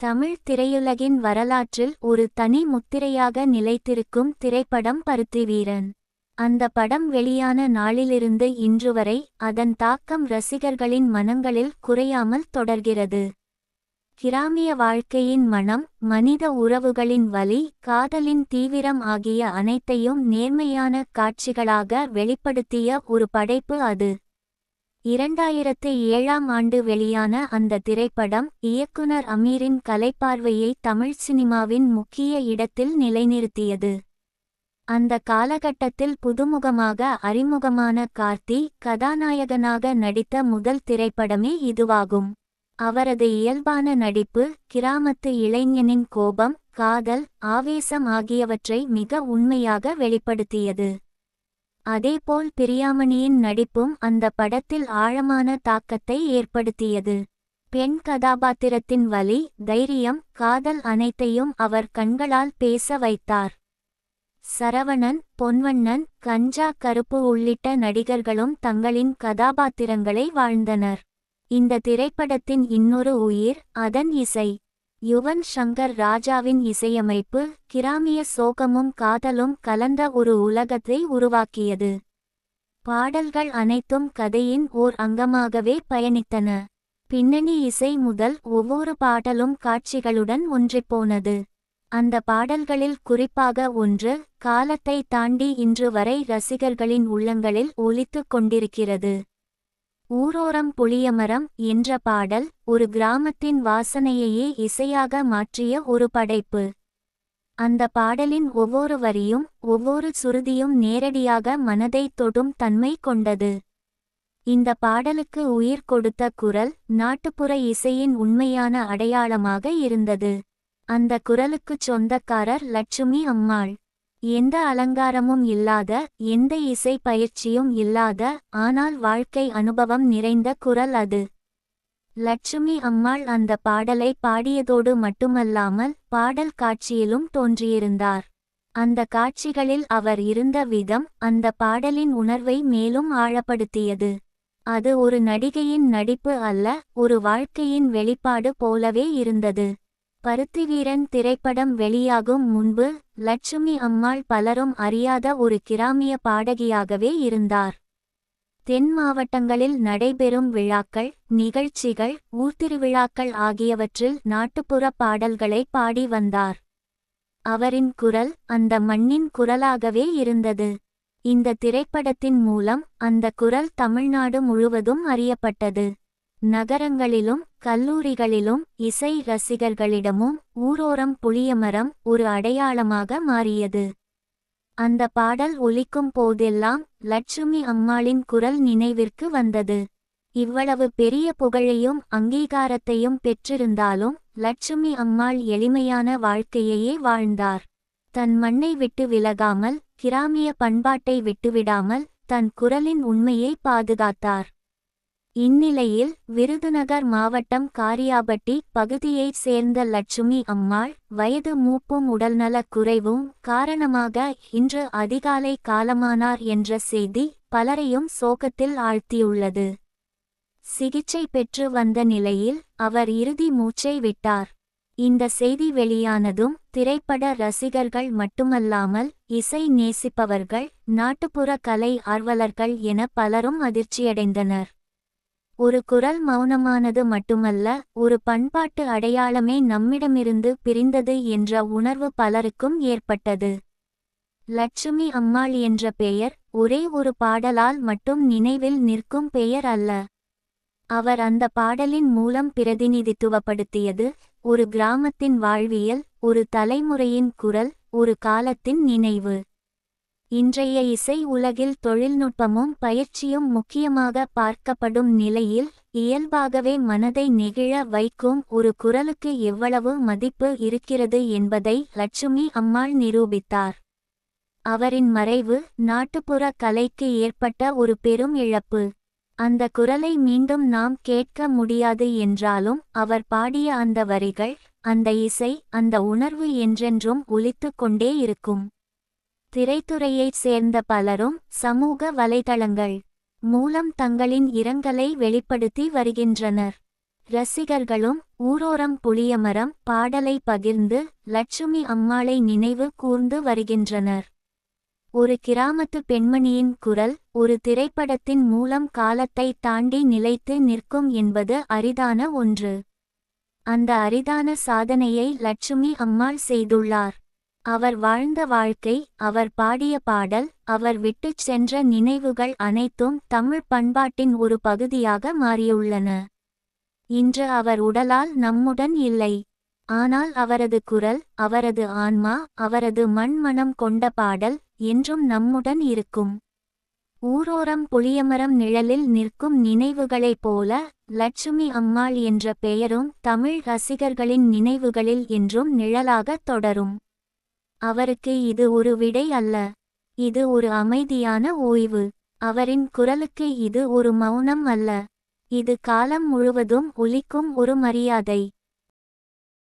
தமிழ் திரையுலகின் வரலாற்றில் ஒரு தனி முத்திரையாக நிலைத்திருக்கும் திரைப்படம் பருத்திவீரன். அந்த படம் வெளியான நாளிலிருந்து இன்று வரை அதன் தாக்கம் ரசிகர்களின் மனங்களில் குறையாமல் தொடர்கிறது. கிராமிய வாழ்க்கையின் மனம் மனித உறவுகளின் வலி காதலின் தீவிரம் ஆகிய அனைத்தையும் நேர்மையான காட்சிகளாக வெளிப்படுத்திய ஒரு படைப்பு அது. இரண்டாயிரத்து ஏழாம் ஆண்டு வெளியான அந்த திரைப்படம் இயக்குனர் அமீரின் கலைப்பார்வையை தமிழ் சினிமாவின் முக்கிய இடத்தில் நிலைநிறுத்தியது. அந்த காலகட்டத்தில் புதுமுகமாக அறிமுகமான கார்த்தி கதாநாயகனாக நடித்த முதல் திரைப்படமே இதுவாகும். அவரது இயல்பான நடிப்பு கிராமத்து இளைஞனின் கோபம் காதல் ஆவேசம் ஆகியவற்றை மிக உண்மையாக வெளிப்படுத்தியது. அதேபோல் பிரியாமணியின் நடிப்பும் அந்த படத்தில் ஆழமான தாக்கத்தை ஏற்படுத்தியது. பெண் கதாபாத்திரத்தின் வலி தைரியம் காதல் அனைத்தையும் அவர் கண்களால் பேச வைத்தார். சரவணன் பொன்வண்ணன் கஞ்சா கருப்பு உள்ளிட்ட நடிகர்களும் தங்களின் கதாபாத்திரங்களை வாழ்ந்தனர். இந்த திரைப்படத்தின் இன்னொரு உயிர் அதன் இசை. யுவன் ஷங்கர் ராஜாவின் இசையமைப்பு கிராமிய சோகமும் காதலும் கலந்த ஒரு உலகத்தை உருவாக்கியது. பாடல்கள் அனைத்தும் கதையின் ஓர் அங்கமாகவே பயணித்தன. பின்னணி இசை முதல் ஒவ்வொரு பாடலும் காட்சிகளுடன் ஒன்றிப்போனது. அந்த பாடல்களில் குறிப்பாக ஒன்று காலத்தை தாண்டி இன்று வரை ரசிகர்களின் உள்ளங்களில் ஒலித்துக் கொண்டிருக்கிறது. ஊரோரம் புளியமரம் என்ற பாடல் ஒரு கிராமத்தின் வாசனையையே இசையாக மாற்றிய ஒரு படைப்பு. அந்த பாடலின் ஒவ்வொரு வரியும் ஒவ்வொரு சுருதியும் நேரடியாக மனதை தொடும் தன்மை கொண்டது. இந்த பாடலுக்கு உயிர் கொடுத்த குரல் நாட்டுப்புற இசையின் உண்மையான அடையாளமாக இருந்தது. அந்த குரலுக்குச் சொந்தக்காரர் லட்சுமி அம்மாள். எந்த அலங்காரமும் இல்லாத எந்த இசை பயிற்சியும் இல்லாத ஆனால் வாழ்க்கை அனுபவம் நிறைந்த குரல் அது. லட்சுமி அம்மாள் அந்த பாடலை பாடியதோடு மட்டுமல்லாமல் பாடல் காட்சியிலும் தோன்றியிருந்தார். அந்த காட்சிகளில் அவர் இருந்த விதம் அந்த பாடலின் உணர்வை மேலும் ஆழப்படுத்தியது. அது ஒரு நடிகையின் நடிப்பு அல்ல ஒரு வாழ்க்கையின் வெளிப்பாடு போலவே இருந்தது. பருத்திவீரன் திரைப்படம் வெளியாகும் முன்பு லட்சுமி அம்மாள் பலரும் அறியாத ஒரு கிராமிய பாடகியாகவே இருந்தார். தென் மாவட்டங்களில் நடைபெறும் விழாக்கள் நிகழ்ச்சிகள் ஊர்த்திருவிழாக்கள் ஆகியவற்றில் நாட்டுப்புற பாடல்களை பாடி வந்தார். அவரின் குரல் அந்த மண்ணின் குரலாகவே இருந்தது. இந்த திரைப்படத்தின் மூலம் அந்த குரல் தமிழ்நாடு முழுவதும் அறியப்பட்டது. நகரங்களிலும் கல்லூரிகளிலும் இசை ரசிகர்களிடமும் ஊரோரம் புளியமரம் ஒரு அடையாளமாக மாறியது. அந்த பாடல் ஒலிக்கும் போதெல்லாம் லட்சுமி அம்மாளின் குரல் நினைவிற்கு வந்தது. இவ்வளவு பெரிய புகழையும் அங்கீகாரத்தையும் பெற்றிருந்தாலும் லட்சுமி அம்மாள் எளிமையான வாழ்க்கையையே வாழ்ந்தார். தன் மண்ணை விட்டு விலகாமல் கிராமிய பண்பாட்டை விட்டுவிடாமல் தன் குரலின் உண்மையை பாதுகாத்தார். இந்நிலையில் விருதுநகர் மாவட்டம் காரியாபட்டி பகுதியைச் சேர்ந்த லட்சுமி அம்மாள் வயது மூப்பும் உடல்நலக் குறைவும் காரணமாக இன்று அதிகாலை காலமானார் என்ற செய்தி பலரையும் சோகத்தில் ஆழ்த்தியுள்ளது. சிகிச்சை பெற்று வந்த நிலையில் அவர் இறுதி மூச்சை விட்டார். இந்த செய்தி வெளியானதும் திரைப்பட ரசிகர்கள் மட்டுமல்லாமல் இசை நேசிப்பவர்கள் நாட்டுப்புற கலை ஆர்வலர்கள் என பலரும் அதிர்ச்சியடைந்தனர். ஒரு குரல் மௌனமானது மட்டுமல்ல ஒரு பண்பாட்டு அடையாளமே நம்மிடமிருந்து பிரிந்தது என்ற உணர்வு பலருக்கும் ஏற்பட்டது. லட்சுமி அம்மாள் என்ற பெயர் ஒரே ஒரு பாடலால் மட்டும் நினைவில் நிற்கும் பெயர் அல்ல. அவர் அந்த பாடலின் மூலம் பிரதிநிதித்துவப்படுத்தியது ஒரு கிராமத்தின் வாழ்வியல் ஒரு தலைமுறையின் குரல் ஒரு காலத்தின் நினைவு. இன்றைய இசை உலகில் தொழில்நுட்பமும் பயிற்சியும் முக்கியமாக பார்க்கப்படும் நிலையில் இயல்பாகவே மனதை நெகிழ வைக்கும் ஒரு குரலுக்கு எவ்வளவு மதிப்பு இருக்கிறது என்பதை லட்சுமி அம்மாள் நிரூபித்தார். அவரின் மறைவு நாட்டுப்புற கலைக்கு ஏற்பட்ட ஒரு பெரும் இழப்பு. அந்த குரலை மீண்டும் நாம் கேட்க முடியாது என்றாலும் அவர் பாடிய அந்த வரிகள் அந்த இசை அந்த உணர்வு என்றென்றும் ஒலித்துக் கொண்டே இருக்கும். திரைத்துறையைச் சேர்ந்த பலரும் சமூக வலைதளங்கள் மூலம் தங்களின் இரங்கலை வெளிப்படுத்தி வருகின்றனர். ரசிகர்களும் ஊரோரம் புளியமரம் பாடலை பகிர்ந்து லட்சுமி அம்மாளை நினைவு கூர்ந்து வருகின்றனர். ஒரு கிராமத்து பெண்மணியின் குரல் ஒரு திரைப்படத்தின் மூலம் காலத்தை தாண்டி நிலைத்து நிற்கும் என்பது அரிதான ஒன்று. அந்த அரிதான சாதனையை லட்சுமி அம்மாள் செய்துள்ளார். அவர் வாழ்ந்த வாழ்க்கை அவர் பாடிய பாடல் அவர் விட்டுச் சென்ற நினைவுகள் அனைத்தும் தமிழ் பண்பாட்டின் ஒரு பகுதியாக மாறியுள்ளன. இன்று அவர் உடலால் நம்முடன் இல்லை. ஆனால் அவரது குரல் அவரது ஆன்மா அவரது மண்மணம் கொண்ட பாடல் என்றும் நம்முடன் இருக்கும். ஊரோரம் புளியமரம் நிழலில் நிற்கும் நினைவுகளைப் போல லட்சுமி அம்மாள் என்ற பெயரும் தமிழ் ரசிகர்களின் நினைவுகளில் என்றும் நிழலாகத் தொடரும். அவருக்கு இது ஒரு விடை அல்ல. இது ஒரு அமைதியான ஓய்வு. அவரின் குரலுக்கு இது ஒரு மௌனம் அல்ல. இது காலம் முழுவதும் ஒலிக்கும் ஒரு மரியாதை.